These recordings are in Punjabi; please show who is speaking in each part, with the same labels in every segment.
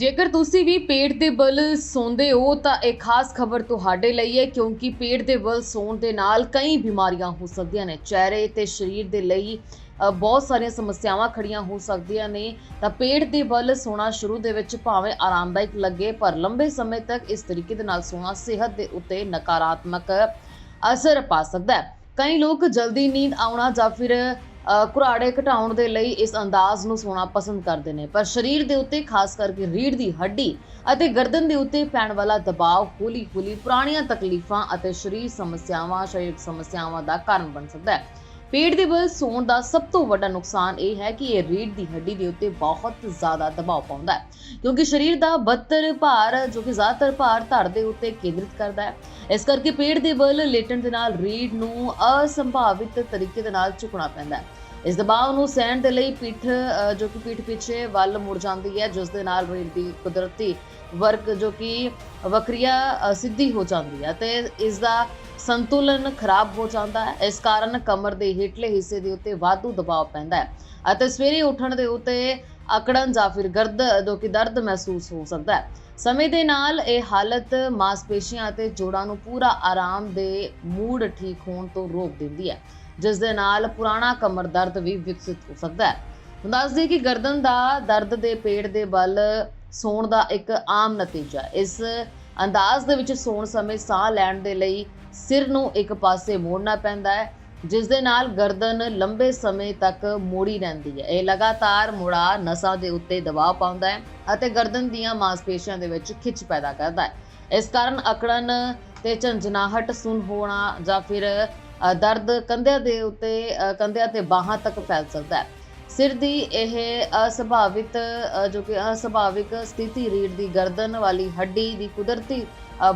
Speaker 1: ਜੇਕਰ ਤੁਸੀਂ ਵੀ ਪੇਟ ਦੇ ਬਲ ਸੌਂਦੇ ਹੋ, ਤਾਂ ਇਹ ਖਾਸ ਖਬਰ ਤੁਹਾਡੇ ਲਈ ਹੈ, ਕਿਉਂਕਿ ਪੇਟ ਦੇ ਬਲ ਸੌਣ ਦੇ ਨਾਲ ਕਈ ਬਿਮਾਰੀਆਂ ਹੋ ਸਕਦੀਆਂ ਨੇ। ਚਿਹਰੇ ਤੇ ਸਰੀਰ ਦੇ ਲਈ ਬਹੁਤ ਸਾਰੀਆਂ ਸਮੱਸਿਆਵਾਂ ਖੜੀਆਂ ਹੋ ਸਕਦੀਆਂ ਨੇ। ਤਾਂ ਪੇਟ ਦੇ ਬਲ ਸੋਣਾ ਸ਼ੁਰੂ ਦੇ ਵਿੱਚ ਭਾਵੇਂ ਆਰਾਮਦਾਇਕ ਲੱਗੇ, ਪਰ ਲੰਬੇ ਸਮੇਂ ਤੱਕ ਇਸ ਤਰੀਕੇ ਦੇ ਨਾਲ ਸੋਣਾ ਸਿਹਤ ਦੇ ਉੱਤੇ ਨਕਾਰਾਤਮਕ ਅਸਰ ਪਾ ਸਕਦਾ ਹੈ। ਕਈ ਲੋਕ ਜਲਦੀ ਨੀਂਦ ਆਉਣਾ ਜਾਂ ਫਿਰ ਘੁਰਾੜੇ ਘਟਾਉਣ ਦੇ ਲਈ ਇਸ ਅੰਦਾਜ਼ ਨੂੰ ਸੋਣਾ ਪਸੰਦ ਕਰਦੇ ਨੇ। ਪਰ ਸਰੀਰ ਦੇ ਉੱਤੇ, ਖਾਸ ਕਰਕੇ ਰੀੜ੍ਹ ਦੀ ਹੱਡੀ ਅਤੇ ਗਰਦਨ ਦੇ ਉੱਤੇ ਪੈਣ ਵਾਲਾ ਦਬਾਅ ਹੌਲੀ-ਹੌਲੀ ਪੁਰਾਣੀਆਂ ਤਕਲੀਫਾਂ ਅਤੇ ਸਰੀਰ ਸਮੱਸਿਆਵਾਂ, ਸਰੀਰਕ ਸਮੱਸਿਆਵਾਂ ਦਾ ਕਾਰਨ ਬਣ ਸਕਦਾ ਹੈ। ਪੇਟ ਦੇ ਬਲ ਸੌਣ ਦਾ ਸਭ ਤੋਂ ਵੱਡਾ ਨੁਕਸਾਨ ਇਹ ਹੈ ਕਿ ਇਹ ਰੀੜ੍ਹ ਦੀ ਹੱਡੀ ਦੇ ਉੱਤੇ ਬਹੁਤ ਜ਼ਿਆਦਾ ਦਬਾਅ ਪਾਉਂਦਾ ਹੈ, ਕਿਉਂਕਿ ਸਰੀਰ ਦਾ 72 ਭਾਰ, ਜੋ ਕਿ ਜ਼ਿਆਦਾਤਰ ਭਾਰ ਧੜ ਦੇ ਉੱਤੇ ਕੇਂਦਰਿਤ ਕਰਦਾ ਹੈ। ਇਸ ਕਰਕੇ ਪੇਟ ਦੇ ਬਲ ਲੇਟਣ ਦੇ ਨਾਲ ਰੀੜ੍ਹ ਨੂੰ ਅਸੰਭਾਵਿਤ ਤਰੀਕੇ ਦੇ ਨਾਲ ਝੁਕਣਾ ਪੈਂਦਾ ਹੈ। ਇਸ ਦਬਾਅ ਨੂੰ ਸਹਿਣ ਦੇ ਲਈ ਪਿੱਠ ਜੋ ਕਿ ਪਿੱਠ ਪਿੱਛੇ ਵੱਲ ਮੁੜ ਜਾਂਦੀ ਹੈ, ਜਿਸ ਦੇ ਨਾਲ ਰੀੜ ਦੀ ਕੁਦਰਤੀ ਵਰਕ ਜੋ ਕਿ ਵਕਰੀਆ ਸਿੱਧੀ ਹੋ ਜਾਂਦੀ ਹੈ ਤੇ ਇਸ ਦਾ ਸੰਤੁਲਨ ਖਰਾਬ ਹੋ ਜਾਂਦਾ ਹੈ। ਇਸ ਕਾਰਨ ਕਮਰ ਦੇ ਹੇਠਲੇ ਹਿੱਸੇ ਦੇ ਉੱਤੇ ਵਾਧੂ ਦਬਾਅ ਪੈਂਦਾ ਹੈ ਅਤੇ ਸਵੇਰੇ ਉੱਠਣ ਦੇ ਉੱਤੇ ਅਕੜਨ ਜਾਂ ਫਿਰ ਗਰਦ, ਜੋ ਕਿ ਦਰਦ ਮਹਿਸੂਸ ਹੋ ਸਕਦਾ ਹੈ। ਸਮੇਂ ਦੇ ਨਾਲ ਇਹ ਹਾਲਤ ਮਾਸਪੇਸ਼ੀਆਂ ਅਤੇ ਜੋੜਾਂ ਨੂੰ ਪੂਰਾ ਆਰਾਮ ਦੇ ਮੂਡ ਠੀਕ ਹੋਣ ਤੋਂ ਰੋਕ ਦਿੰਦੀ ਹੈ। ਜਿਸ ਦੇ ਨਾਲ ਪੁਰਾਣਾ ਕਮਰ ਦਰਦ ਵੀ ਵਿਕਸਿਤ ਹੋ ਸਕਦਾ ਹੈ। ਹੁਣ ਦੱਸ ਦਈਏ ਕਿ ਗਰਦਨ ਦਾ ਦਰਦ ਦੇ ਪੇਟ ਦੇ ਬਲ ਸੌਣ ਦਾ ਇੱਕ ਆਮ ਨਤੀਜਾ ਇਸ ਅੰਦਾਜ਼ ਦੇ ਵਿੱਚ ਸੌਣ ਸਮੇਂ ਸਾਹ ਲੈਣ ਦੇ ਲਈ ਸਿਰ ਨੂੰ ਇੱਕ ਪਾਸੇ ਮੋੜਨਾ ਪੈਂਦਾ ਹੈ, ਜਿਸ ਦੇ ਨਾਲ ਗਰਦਨ ਲੰਬੇ ਸਮੇਂ ਤੱਕ ਮੋੜੀ ਰਹਿੰਦੀ ਹੈ। ਇਹ ਲਗਾਤਾਰ ਮੁੜਾ ਨਸਾਂ ਦੇ ਉੱਤੇ ਦਬਾਅ ਪਾਉਂਦਾ ਹੈ ਅਤੇ ਗਰਦਨ ਦੀਆਂ ਮਾਸਪੇਸ਼ੀਆਂ ਦੇ ਵਿੱਚ ਖਿੱਚ ਪੈਦਾ ਕਰਦਾ ਹੈ। ਇਸ ਕਾਰਨ ਅਕੜਨ ਤੇ ਝੰਜਨਾਹਟ ਸੁਨ ਹੋਣਾ ਜਾਂ ਫਿਰ ਦਰਦ ਕੰਧਿਆਂ ਦੇ ਉੱਤੇ ਕੰਧਿਆਂ ਤੇ ਬਾਹਾਂ ਤੱਕ ਫੈਲ ਸਕਦਾ ਹੈ। ਸਿਰ ਦੀ ਇਹ ਅਸਭਾਵਿਤ ਜੋ ਕਿ ਅਸਭਾਵਿਕ ਸਥਿਤੀ ਰੀੜ ਦੀ ਗਰਦਨ ਵਾਲੀ ਹੱਡੀ ਦੀ ਕੁਦਰਤੀ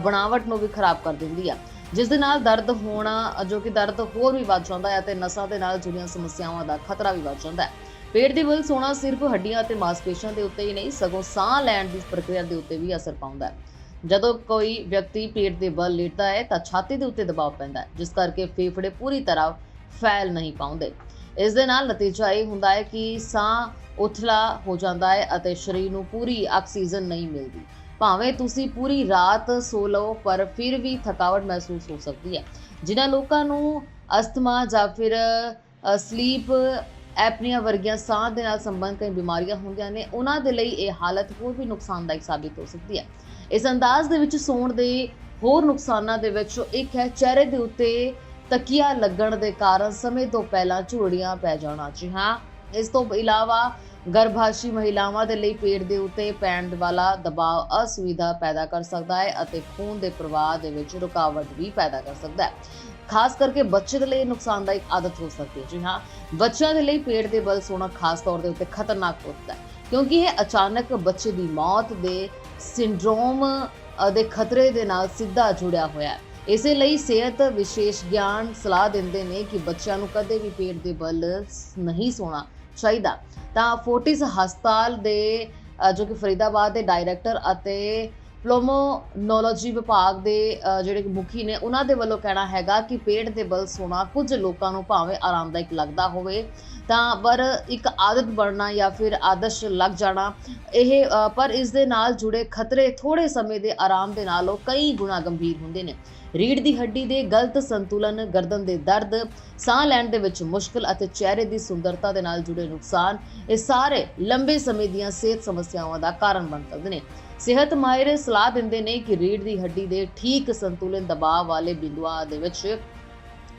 Speaker 1: ਬਣਾਵਟ ਨੂੰ ਵੀ ਖਰਾਬ ਕਰ ਦਿੰਦੀ ਹੈ ਜਿਸ ਦੇ ਨਾਲ ਦਰਦ ਹੋਣਾ, ਜੋ ਕਿ ਦਰਦ ਹੋਰ ਵੀ ਵੱਧ ਜਾਂਦਾ ਹੈ ਅਤੇ ਨਸਾਂ ਦੇ ਨਾਲ ਜੁੜੀਆਂ ਸਮੱਸਿਆਵਾਂ ਦਾ ਖਤਰਾ ਵੀ ਵੱਧ ਜਾਂਦਾ ਹੈ। ਪੇਟ ਦੀ ਬਲ ਸੋਣਾ ਸਿਰਫ ਹੱਡੀਆਂ ਅਤੇ ਮਾਸਪੇਸ਼ੀਆਂ ਦੇ ਉੱਤੇ ਹੀ ਨਹੀਂ, ਸਗੋਂ ਸਾਹ ਲੈਣ ਦੀ ਪ੍ਰਕਿਰਿਆ ਦੇ ਉੱਤੇ ਵੀ ਅਸਰ ਪਾਉਂਦਾ ਹੈ। ਜਦੋਂ ਕੋਈ ਵਿਅਕਤੀ ਪੇਟ ਦੇ ਬਲ ਲੇਟਦਾ ਹੈ ਤਾਂ ਛਾਤੀ ਦੇ ਉੱਤੇ ਦਬਾਅ ਪੈਂਦਾ ਹੈ, ਜਿਸ ਕਰਕੇ ਫੇਫੜੇ ਪੂਰੀ ਤਰ੍ਹਾਂ ਫੈਲ ਨਹੀਂ ਪਾਉਂਦੇ। ਇਸ ਦੇ ਨਾਲ ਨਤੀਜਾ ਇਹ ਹੁੰਦਾ ਹੈ ਕਿ ਸਾਹ ਉਥਲਾ ਹੋ ਜਾਂਦਾ ਹੈ ਅਤੇ ਸਰੀਰ ਨੂੰ ਪੂਰੀ ਆਕਸੀਜਨ ਨਹੀਂ ਮਿਲਦੀ। ਭਾਵੇਂ ਤੁਸੀਂ ਪੂਰੀ ਰਾਤ ਸੋ ਲਓ, ਪਰ ਫਿਰ ਵੀ ਥਕਾਵਟ ਮਹਿਸੂਸ ਹੋ ਸਕਦੀ ਹੈ। ਜਿਨ੍ਹਾਂ ਲੋਕਾਂ ਨੂੰ ਅਸਥਮਾ ਜਾਂ ਫਿਰ ਸਲੀਪ, ਐਪਨੀਆ ਵਰਗੀਆਂ ਸਾਹ ਦੇ ਨਾਲ ਸੰਬੰਧ ਕਈ ਬਿਮਾਰੀਆਂ ਹੁੰਦੀਆਂ ਨੇ, ਉਹਨਾਂ ਦੇ ਲਈ ਇਹ ਹਾਲਤ ਹੋਰ ਵੀ ਨੁਕਸਾਨਦਾਇਕ ਸਾਬਿਤ ਹੋ ਸਕਦੀ ਹੈ। ਇਸ ਅੰਦਾਜ਼ ਦੇ ਵਿੱਚ ਸੌਣ ਦੇ ਹੋਰ ਨੁਕਸਾਨਾਂ ਦੇ ਵਿੱਚੋਂ ਇੱਕ ਹੈ ਚਿਹਰੇ ਦੇ ਉੱਤੇ ਤਕੀਆ ਲੱਗਣ ਦੇ ਕਾਰਨ ਸਮੇਂ ਤੋਂ ਪਹਿਲਾਂ ਝੁਰੜੀਆਂ ਪੈ ਜਾਣਾ। ਜੀ ਹਾਂ, ਇਸ ਤੋਂ ਇਲਾਵਾ ਗਰਭਾਸ਼ੀ ਮਹਿਲਾਵਾਂ ਦੇ ਲਈ ਪੇਟ ਦੇ ਉੱਤੇ ਪੈਣ ਵਾਲਾ ਦਬਾਅ ਅਸੁਵਿਧਾ ਪੈਦਾ ਕਰ ਸਕਦਾ ਹੈ ਅਤੇ ਖੂਨ ਦੇ ਪ੍ਰਵਾਹ ਦੇ ਵਿੱਚ ਰੁਕਾਵਟ ਵੀ ਪੈਦਾ ਕਰ ਸਕਦਾ ਹੈ। ਖਾਸ ਕਰਕੇ ਬੱਚੇ ਦੇ ਲਈ ਨੁਕਸਾਨਦਾਇਕ ਆਦਤ ਹੋ ਸਕਦੀ ਹੈ। ਜੀ ਹਾਂ, ਬੱਚਿਆਂ ਦੇ ਲਈ ਪੇਟ ਦੇ ਬਲ ਸੋਣਾ ਖਾਸ ਤੌਰ ਦੇ ਉੱਤੇ ਖਤਰਨਾਕ ਹੁੰਦਾ ਹੈ। ਕਿਉਂਕਿ ਇਹ ਅਚਾਨਕ ਬੱਚੇ ਦੀ ਮੌਤ ਦੇ ਸਿੰਡਰੋਮ ਦੇ ਖਤਰੇ ਦੇ ਨਾਲ ਸਿੱਧਾ ਜੁੜਿਆ ਹੋਇਆ ਹੈ। ਇਸੇ ਲਈ ਸਿਹਤ ਵਿਸ਼ੇਸ਼ ਗਿਆਨ ਸਲਾਹ ਦਿੰਦੇ ਨੇ ਕਿ ਬੱਚਿਆਂ ਨੂੰ ਕਦੇ ਵੀ ਪੇਟ ਦੇ ਬਲ ਨਹੀਂ ਸੋਣਾ ਚਾਹੀਦਾ। ਤਾਂ ਫੋਰਟਿਸ ਹਸਪਤਾਲ ਦੇ ਜੋ ਕਿ ਫਰੀਦਾਬਾਦ ਦੇ ਡਾਇਰੈਕਟਰ ਅਤੇ ਪਲੋਮੋਨੋਲੋਜੀ ਵਿਭਾਗ ਦੇ ਜਿਹੜੇ ਮੁਖੀ ਨੇ, ਉਹਨਾਂ ਦੇ ਵੱਲੋਂ ਕਹਿਣਾ ਹੈਗਾ ਕਿ ਪੇਟ ਦੇ ਬਲ ਸੋਣਾ ਕੁਝ ਲੋਕਾਂ ਨੂੰ ਭਾਵੇਂ ਆਰਾਮਦਾਇਕ ਲੱਗਦਾ ਹੋਵੇ। ਤਾਂ ਪਰ ਇੱਕ ਆਦਤ ਬਣਨਾ ਜਾਂ ਫਿਰ ਆਦਰਸ਼ ਲੱਗ ਜਾਣਾ, ਇਹ ਪਰ ਇਸ ਦੇ ਨਾਲ ਜੁੜੇ ਖਤਰੇ ਥੋੜੇ ਸਮੇਂ ਦੇ ਆਰਾਮ ਦੇ ਨਾਲੋਂ ਕਈ ਗੁਣਾ ਗੰਭੀਰ ਹੁੰਦੇ ਨੇ। ਰੀੜ ਦੀ ਹੱਡੀ ਦੇ ਗਲਤ ਸੰਤੁਲਨ, ਗਰਦਨ ਦੇ ਦਰਦ, ਸਾਹ ਲੈਣ ਦੇ ਵਿੱਚ ਮੁਸ਼ਕਲ ਅਤੇ ਚਿਹਰੇ ਦੀ ਸੁੰਦਰਤਾ ਦੇ ਨਾਲ ਜੁੜੇ ਨੁਕਸਾਨ, ਇਹ ਸਾਰੇ ਲੰਬੇ ਸਮੇਂ ਦੀਆਂ ਸਿਹਤ ਸਮੱਸਿਆਵਾਂ ਦਾ ਕਾਰਨ ਬਣ ਸਕਦੇ ਨੇ। ਸਿਹਤ ਮਾਹਿਰ ਸਲਾਹ ਦਿੰਦੇ ਨੇ ਕਿ ਰੀੜ ਦੀ ਹੱਡੀ ਦੇ ਠੀਕ ਸੰਤੁਲਨ ਦਬਾਅ ਵਾਲੇ ਬਿੰਦੂਆਂ ਦੇ ਵਿੱਚ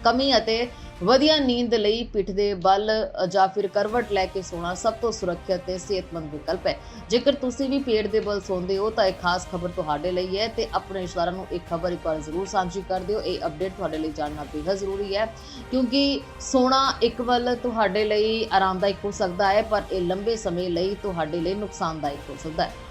Speaker 1: ਕਮੀ ਅਤੇ ਵਧੀਆ ਨੀਂਦ ਲਈ ਪਿੱਠ ਦੇ ਬਲ ਜਾਂ ਫਿਰ ਕਰਵਟ ਲੈ ਕੇ ਸੋਣਾ ਸਭ ਤੋਂ ਸੁਰੱਖਿਅਤ ਤੇ ਸਿਹਤਮੰਦ ਵਿਕਲਪ ਹੈ। ਜੇਕਰ ਤੁਸੀਂ ਵੀ ਪੇਟ ਦੇ ਬਲ ਸੌਂਦੇ ਹੋ ਤਾਂ ਇਹ ਖਾਸ ਖਬਰ ਤੁਹਾਡੇ ਲਈ ਹੈ ਤੇ ਆਪਣੇ ਰਿਸ਼ਤੇਦਾਰਾਂ ਨੂੰ ਇਹ ਖਬਰ ਇੱਕ ਵਾਰ ਜ਼ਰੂਰ ਸਾਂਝੀ ਕਰ ਦਿਓ। ਇਹ ਅਪਡੇਟ ਤੁਹਾਡੇ ਲਈ ਜਾਣਨਾ ਬੇਹੱਦ ਜ਼ਰੂਰੀ ਹੈ ਕਿਉਂਕਿ ਸੋਣਾ ਇੱਕ ਵੱਲ ਤੁਹਾਡੇ ਲਈ ਆਰਾਮਦਾਇਕ ਹੋ ਸਕਦਾ ਹੈ, ਪਰ ਇਹ ਲੰਬੇ ਸਮੇਂ ਲਈ ਤੁਹਾਡੇ ਲਈ ਨੁਕਸਾਨਦਾਇਕ ਹੋ ਸਕਦਾ ਹੈ।